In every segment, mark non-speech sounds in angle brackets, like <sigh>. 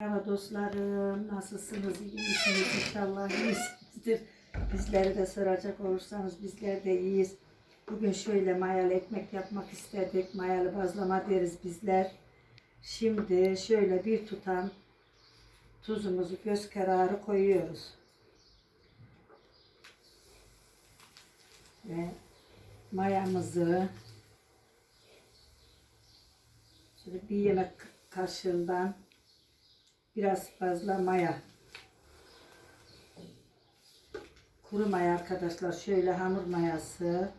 Merhaba dostlarım, nasılsınız? İyi misiniz? İnşallah iyisinizdir. Bizleri de soracak olursanız bizler de iyiyiz. Bugün şöyle mayalı ekmek yapmak istedik. Mayalı bazlama deriz bizler. Şimdi şöyle bir tutam tuzumuzu göz kararı koyuyoruz. Ve mayamızı şöyle bir yemek kaşığından biraz fazla maya. Kuru maya arkadaşlar. Şöyle hamur mayası.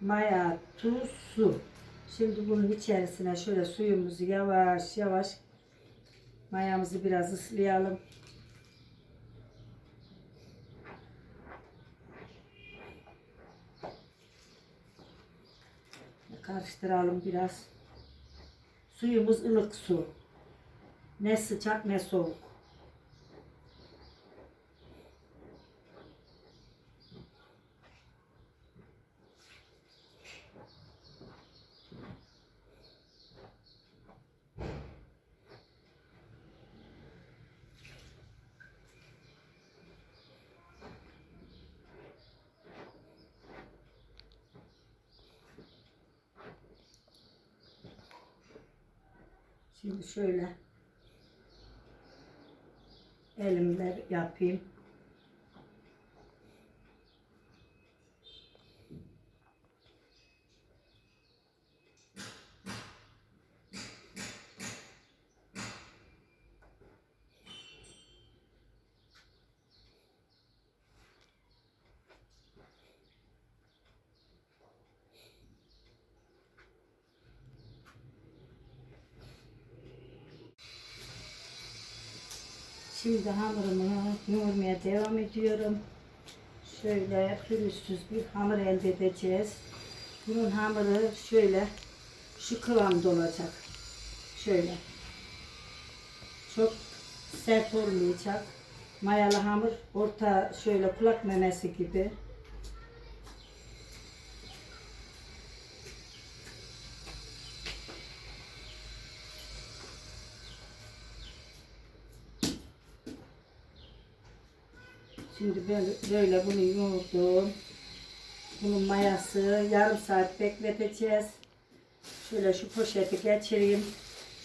Maya, tuz, su. Şimdi bunun içerisine şöyle suyumuzu yavaş yavaş mayamızı biraz ıslayalım. Karıştıralım biraz. Suyumuz ılık su. Ne sıcak ne soğuk. Şimdi şöyle elimle yapayım. Şimdi hamurumu yoğurmaya devam ediyorum. Şöyle pürüzsüz bir hamur elde edeceğiz. Bunun hamuru şöyle şu kıvamda olacak. Şöyle. Çok sert olmayacak. Mayalı hamur orta şöyle kulak memesi gibi. Şimdi böyle, bunu yoğurdum. Bunun mayası yarım saat bekleteceğiz. Şöyle şu poşeti geçireyim.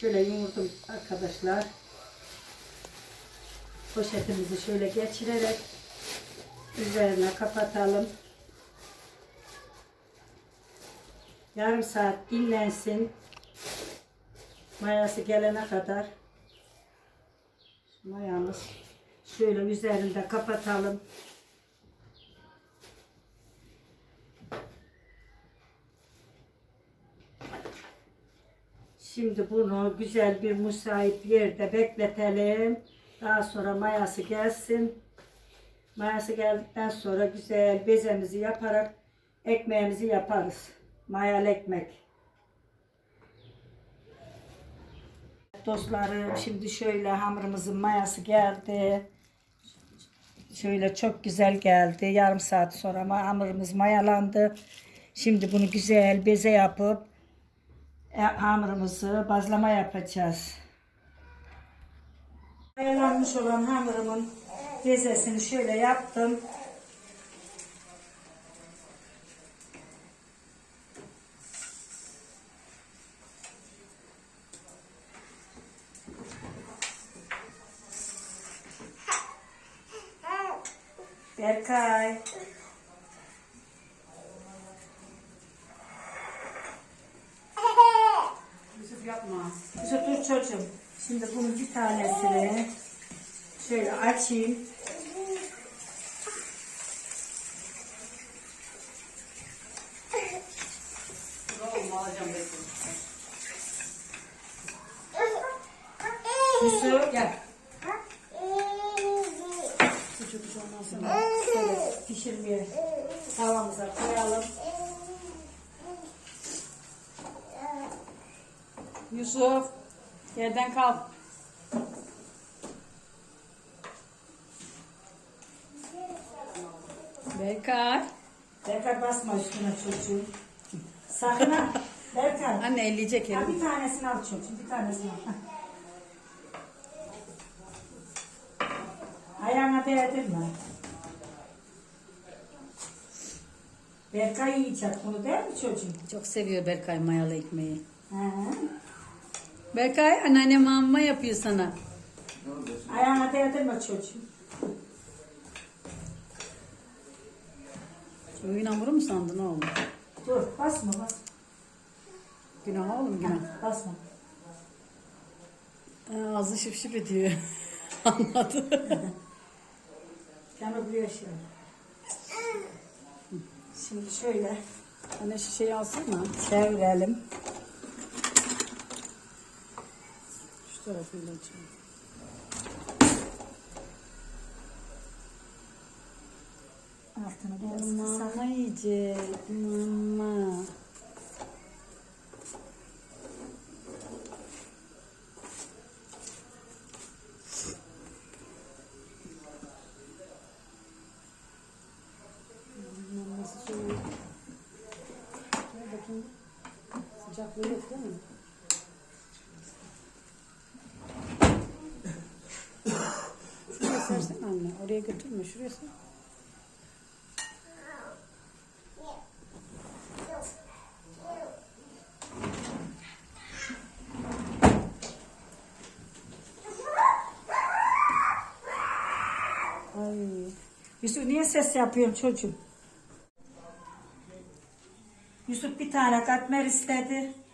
Şöyle yoğurdum arkadaşlar. Poşetimizi şöyle geçirerek üzerine kapatalım. Yarım saat dinlensin. Mayası gelene kadar mayamız Şöyle üzerinde kapatalım. Şimdi bunu güzel bir müsait yerde bekletelim. Daha sonra mayası gelsin. Mayası geldikten sonra güzel bezemizi yaparak ekmeğimizi yaparız. Mayalı ekmek. Dostlarım şimdi şöyle hamurumuzun mayası geldi. Şöyle çok güzel geldi. Yarım saat sonra ama hamurumuz mayalandı. Şimdi bunu güzel beze yapıp e, hamurumuzu bazlama yapacağız. Mayalanmış olan hamurumun bezesini şöyle yaptım. Berkay. Yusuf yapma. Yusuf dur çocuğum. Şimdi bunun bir tanesini şöyle açayım. Şimdi tavamıza koyalım. Yusuf yerden kalk. Berkay. Berkay basma üstüne çocuğum. Sakın ha. Berkay. Anne elleyecek ya. Bir tanesini al çocuğum. Bir tanesini al. Ayağına değdin mi? Berkay yiyecek bunu değil mi çocuğum? Çok seviyor Berkay mayalı ekmeği. He. Berkay anneanne mamma yapıyor sana. Ayağına değdirme çocuğum. Oyun hamuru mu sandın oğlum? Dur basma basma. Günah oğlum günah. Basma. Aa, Ağzı şıp şıp ediyor. Anladı. Canı buraya şey. Şimdi şöyle Anne şişeyi alsana. çevirelim. Şu tarafıyla açayım. Altını biraz kısa. Mama yiyecek. Mama. Maması soğuk. Gel bakayım. Sıcaklığı yok? Şuraya sersene anne. Oraya götürme. Şuraya ser. Ay. Yusuf niye ses yapıyorsun çocuğum? Yusuf bir tane katmer istedi.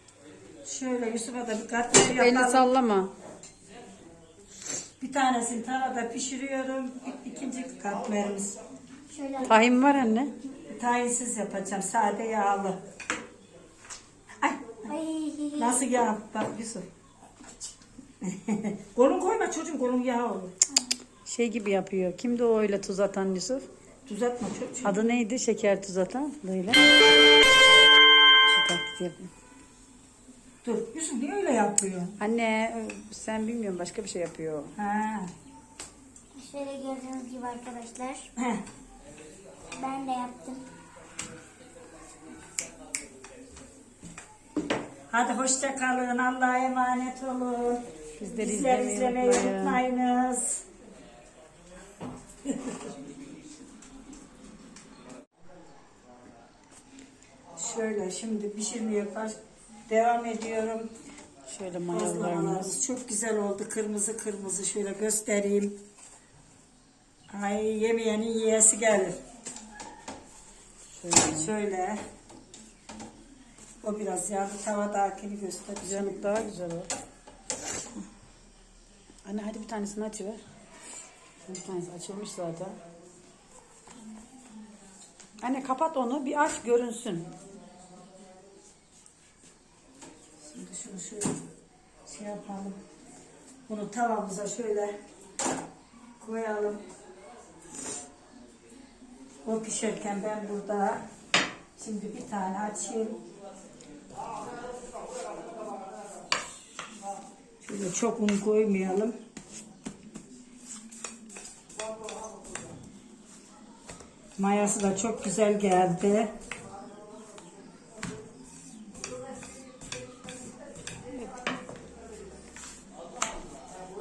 Şöyle Yusuf'a da bir katmer yapalım. sallama. Bir tanesini tavada pişiriyorum. İkinci katmerimiz. Tahin var anne. Tayinsiz yapacağım. Sade yağlı. Ay Ay. nasıl yağ? Bak Yusuf. <laughs> kolun koyma çocuğum kolun yağ olur. Şey gibi yapıyor. Kimdi o öyle tuz atan Yusuf? Tuz atma çocuğum. Adı neydi? Şeker tuz atan. Böyle. Şu taklit yapıyor. Dur Yusuf niye öyle yapıyor? Anne sen bilmiyorum başka bir şey yapıyor. Ha. Şöyle gördüğünüz gibi arkadaşlar. Heh. Ben de yaptım. Hadi hoşça kalın. Allah'a emanet olun. Bizleri Bizleri izlemeyi izlemeyi unutmayın. unutmayınız. <laughs> Şöyle şimdi pişirmeye baş devam ediyorum. Şöyle mayalarımız. Çok güzel oldu. Kırmızı kırmızı şöyle göstereyim. Ay yemeyenin yiyesi gelir. Şöyle. Şöyle. O biraz yağlı tavadakini göstereceğim. Canık daha güzel o. Anne hadi bir tanesini açıver. Bir tanesi açılmış zaten. Anne kapat onu bir aç görünsün. Şimdi şunu şöyle şey yapalım. Bunu tavamıza şöyle koyalım. O pişerken ben burada şimdi bir tane açayım. Şöyle çok un koymayalım. Mayası da çok güzel geldi.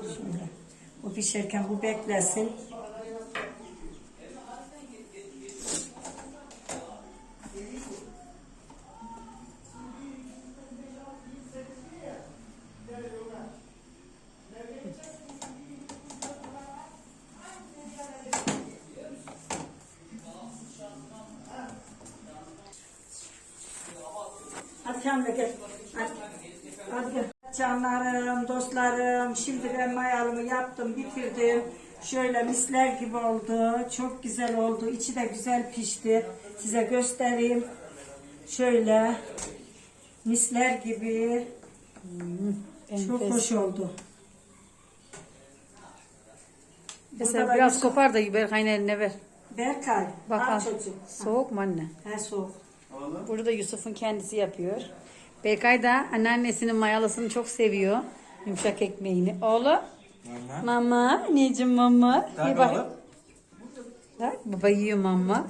Şöyle. O pişerken bu beklesin. Hadi Kamile gel. Canlarım, dostlarım, şimdi ben mayalımı yaptım, bitirdim. Şöyle misler gibi oldu. Çok güzel oldu. İçi de güzel pişti. Size göstereyim. Şöyle misler gibi. Çok Enfes. hoş oldu. Mesela Burada da biraz kopar da Berkay'ın eline ver. Berkay. Bak al al. çocuğum. Soğuk mu anne? He soğuk. Burada Yusuf'un kendisi yapıyor. Berkay da anneannesinin mayalısını çok seviyor. Yumuşak ekmeğini. Oğlum. Mama. Anneciğim mama. Kalk Bir bak. Bak, baba yiyor mama.